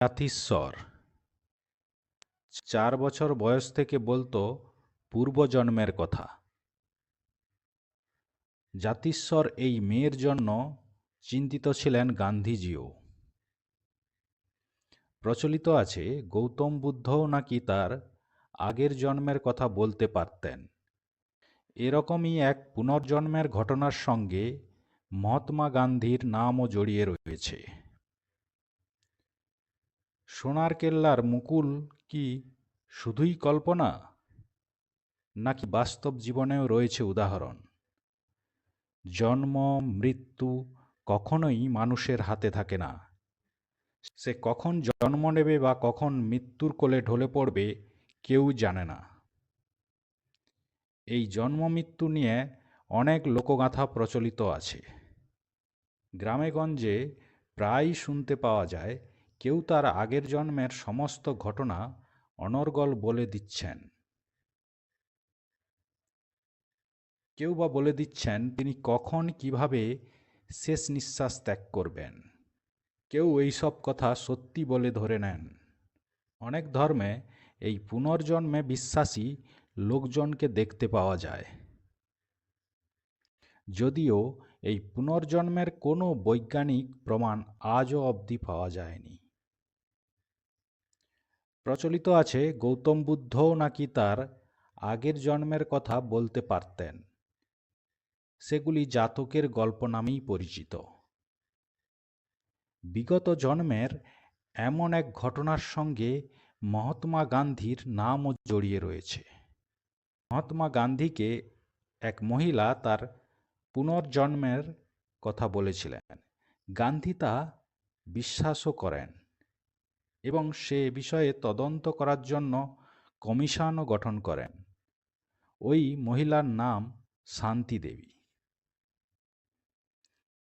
জাতিস্বর চার বছর বয়স থেকে বলতো পূর্বজন্মের কথা। জাতিস্বর এই মেয়ের জন্য চিন্তিত ছিলেন গান্ধীজিও। প্রচলিত আছে, গৌতম বুদ্ধও নাকি তার আগের জন্মের কথা বলতে পারতেন। এরকমই এক পুনর্জন্মের ঘটনার সঙ্গে মহাত্মা গান্ধীর নামও জড়িয়ে রয়েছে। সোনার কেল্লার মুকুল কি শুধুই কল্পনা? নাকি বাস্তব জীবনেও রয়েছে উদাহরণ? জন্ম, মৃত্যু কখনোই মানুষের হাতে থাকে না। সে কখন জন্ম নেবে বা কখন মৃত্যুর কোলে ঢলে পড়বে কেউ জানে না। এই জন্ম মৃত্যু নিয়ে অনেক লোকগাথা প্রচলিত আছে। গ্রামেগঞ্জে প্রায়ই শুনতে পাওয়া যায় কেউ তার আগের জন্মের সমস্ত ঘটনা অনর্গল বলে দিচ্ছেন। কেউ বা বলে দিচ্ছেন, তিনি কখন, কীভাবে শেষ নিঃশ্বাস ত্যাগ করবেন। কেউ এইসব কথা সত্যি বলে ধরে নেন। অনেক ধর্মে এই পুনর্জন্মে বিশ্বাসী লোকজনকে দেখতে পাওয়া যায়। যদিও এই পুনর্জন্মের কোনো বৈজ্ঞানিক প্রমাণ আজও অবধি পাওয়া যায়নি। প্রচলিত আছে, গৌতম বুদ্ধও নাকি তার আগের জন্মের কথা বলতে পারতেন? সেগুলি জাতকের গল্প নামেই পরিচিত। বিগত জন্মের এমন এক ঘটনার সঙ্গে মহাত্মা গান্ধীর নামও জড়িয়ে রয়েছে। মহাত্মা গান্ধীকে এক মহিলা তার পুনর্জন্মের কথা বলেছিলেন। গান্ধী তা বিশ্বাসও করেন। এবং সে বিষয়ে তদন্ত করার জন্য কমিশনও গঠন করেন। ওই মহিলার নাম শান্তি দেবী।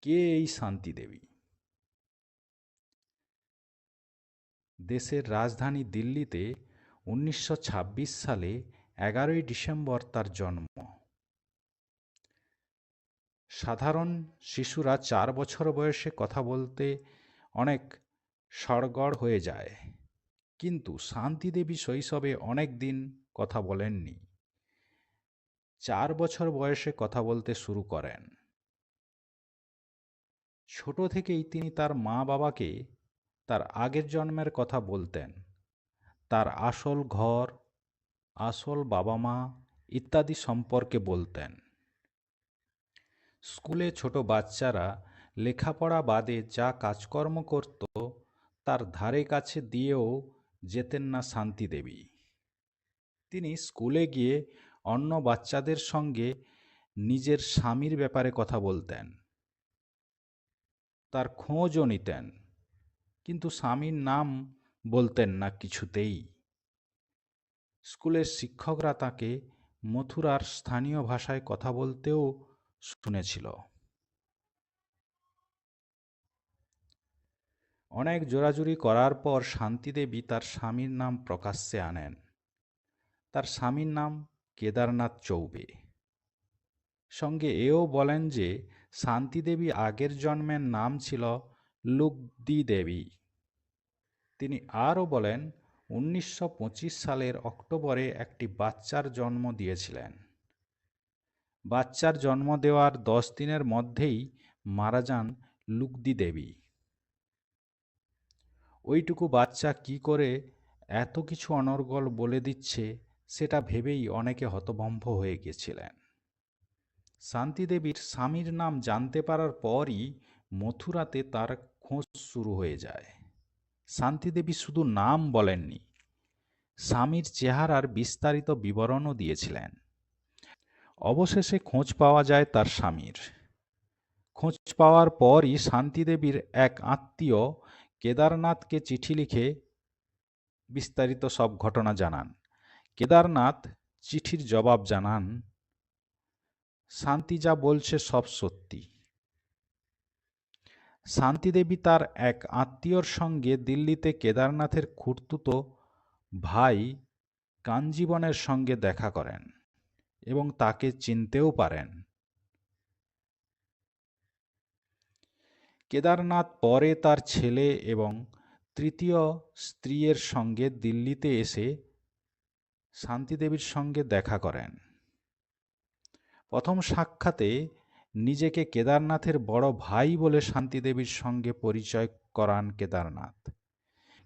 কে এই শান্তি দেবী? দেশের রাজধানী দিল্লিতে উনিশশো ছাব্বিশ সালে এগারোই ডিসেম্বর তার জন্ম। সাধারণ শিশুরা চার বছর বয়সে কথা বলতে অনেক সড়গড় হয়ে যায়। কিন্তু শান্তিদেবী শৈশবে অনেক দিন কথা বলেননি। চার বছর বয়সে কথা বলতে শুরু করেন। ছোট থেকেই তিনি তার মা বাবাকে তার আগের জন্মের কথা বলতেন। তার আসল ঘর, আসল বাবা মা ইত্যাদি সম্পর্কে বলতেন। স্কুলে ছোট বাচ্চারা লেখাপড়া বাদে যা কাজকর্ম করত তার ধারে কাছে দিয়েও যেতেন না শান্তি দেবী। তিনি স্কুলে গিয়ে অন্য বাচ্চাদের সঙ্গে নিজের স্বামীর ব্যাপারে কথা বলতেন। তার খোঁজও নিতেন, কিন্তু স্বামীর নাম বলতেন না কিছুতেই। স্কুলের শিক্ষকরা তাকে মথুরার স্থানীয় ভাষায় কথা বলতেও শুনেছিল। অনেক জোরাজুরি করার পর শান্তিদেবী তার স্বামীর নাম প্রকাশ্যে আনেন। তার স্বামীর নাম কেদারনাথ চৌবে। সঙ্গে এও বলেন যে, শান্তিদেবী আগের জন্মের নাম ছিল লুগদি দেবী তিনি আরও বলেন, উনিশশো পঁচিশ সালের অক্টোবরে একটি বাচ্চার জন্ম দিয়েছিলেন। বাচ্চার জন্ম দেওয়ার দশ দিনের মধ্যেই মারা যান লুগদি দেবী ওইটুকু বাচ্চা কি করে এত কিছু অনর্গল বলে দিচ্ছে, সেটা ভেবেই অনেকে হতভম্ব হয়ে গেছিলেন। শান্তিদেবীর স্বামীর নাম জানতে পারার পরই মথুরাতে তার খোঁজ শুরু হয়ে যায়। শান্তিদেবী শুধু নাম বলেননি, স্বামীর চেহারার বিস্তারিত বিবরণও দিয়েছিলেন। অবশেষে খোঁজ পাওয়া যায় তার স্বামীর। খোঁজ পাওয়ার পরই শান্তিদেবীর এক আত্মীয় কেদারনাথকে চিঠি লিখে বিস্তারিত সব ঘটনা জানান। কেদারনাথ চিঠির জবাব জানান, শান্তি যা বলছে সব সত্যি। শান্তিদেবী তার এক আত্মীয়র সঙ্গে দিল্লিতে কেদারনাথের খুঁড়তুতো ভাই কাঞ্জীবনের সঙ্গে দেখা করেন এবং তাকে চিনতেও পারেন। কেদারনাথ পরে তার ছেলে এবং তৃতীয় স্ত্রীর সঙ্গে দিল্লিতে এসে শান্তিদেবীর সঙ্গে দেখা করেন। প্রথম সাক্ষাতে নিজেকে কেদারনাথের বড় ভাই বলে শান্তিদেবীর সঙ্গে পরিচয় করান কেদারনাথ।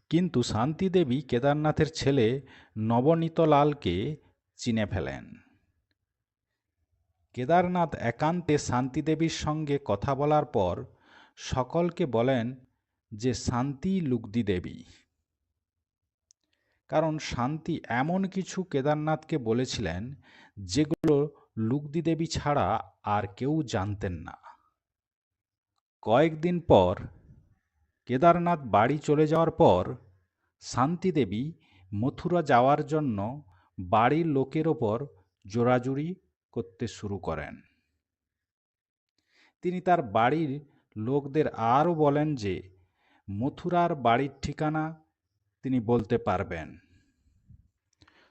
কিন্তু শান্তিদেবী কেদারনাথের ছেলে নবনীতলালকে চিনে ফেলেন। কেদারনাথ একান্তে শান্তিদেবীর সঙ্গে কথা বলার পর সকলকে বলেন যে শান্তি লুগদি দেবী। কারণ শান্তি এমন কিছু কেদারনাথকে বলেছিলেন যেগুলো লুগদি দেবী ছাড়া আর কেউ জানতেন না। কয়েকদিন পর কেদারনাথ বাড়ি চলে যাওয়ার পর শান্তিদেবী মথুরা যাওয়ার জন্য বাড়ির লোকের ওপর জোরাজুরি করতে শুরু করেন। তিনি তার বাড়ির লোকদের আরও বলেন যে, মথুরার বাড়ির ঠিকানা তিনি বলতে পারবেন।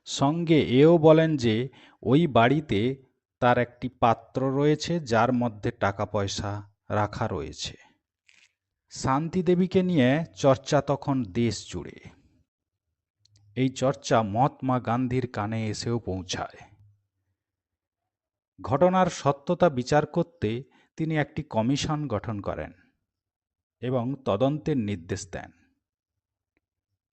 সঙ্গে এও বলেন যে, ওই বাড়িতে তার একটি পাত্র রয়েছে যার মধ্যে টাকা পয়সা রাখা রয়েছে। শান্তিদেবীকে নিয়ে চর্চা তখন দেশ জুড়ে। এই চর্চা মহাত্মা গান্ধীর কানে এসেও পৌঁছায়। ঘটনার সত্যতা বিচার করতে তিনি একটি কমিশন গঠন করেন এবং তদন্তের নির্দেশ দেন।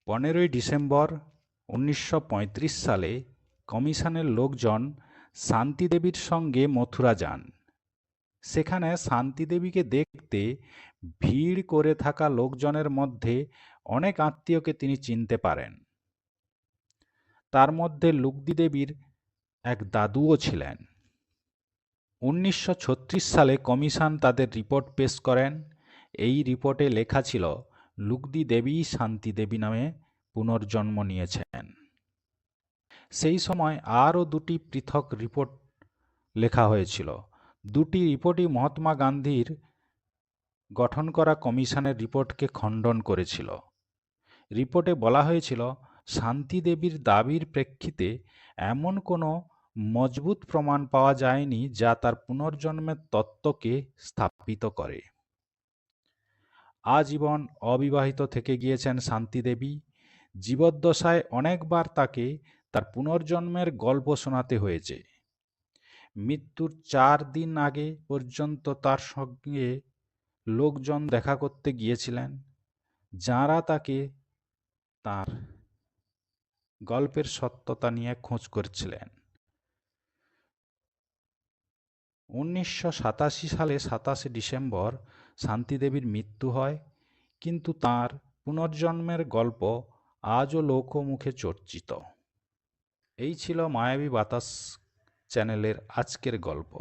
পনেরোই ডিসেম্বর উনিশশো পঁয়ত্রিশ সালে কমিশনের লোকজন শান্তিদেবীর সঙ্গে মথুরা যান। সেখানে শান্তিদেবীকে দেখতে ভিড় করে থাকা লোকজনের মধ্যে অনেক আত্মীয়কে তিনি চিনতে পারেন। তার মধ্যে লুগদি দেবীর এক দাদুও ছিলেন। উনিশশো ছত্রিশ সালে কমিশন তাদের রিপোর্ট পেশ করেন। এই রিপোর্টে লেখা ছিল লুগদি দেবী শান্তি দেবী নামে পুনর্জন্ম নিয়েছেন। সেই সময় আরও দুটি পৃথক রিপোর্ট লেখা হয়েছিল। দুটি রিপোর্টই মহাত্মা গান্ধীর গঠন করা কমিশনের রিপোর্টকে খণ্ডন করেছিল। রিপোর্টে বলা হয়েছিল, শান্তি দেবীর দাবির প্রেক্ষিতে এমন কোনো মজবুত প্রমাণ পাওয়া যায়নি যা তার পুনর্জন্মের তত্ত্বকে স্থাপিত করে। আজীবন অবিবাহিত থেকে গিয়েছেন শান্তিদেবী জীবদ্দশায় অনেকবার তাকে তার পুনর্জন্মের গল্প শোনাতে হয়েছে। মৃত্যুর চার দিন আগে পর্যন্ত তার সঙ্গে লোকজন দেখা করতে গিয়েছিলেন, যাঁরা তাকে তার গল্পের সত্যতা নিয়ে খোঁজ করছিলেন। উনিশশো সাতাশি সালে সাতাশে ডিসেম্বর শান্তিদেবীর মৃত্যু হয়, কিন্তু তার পুনর্জন্মের গল্প আজও লোকমুখে চর্চিত। এই ছিল মায়াবী বাতাস চ্যানেলের আজকের গল্প।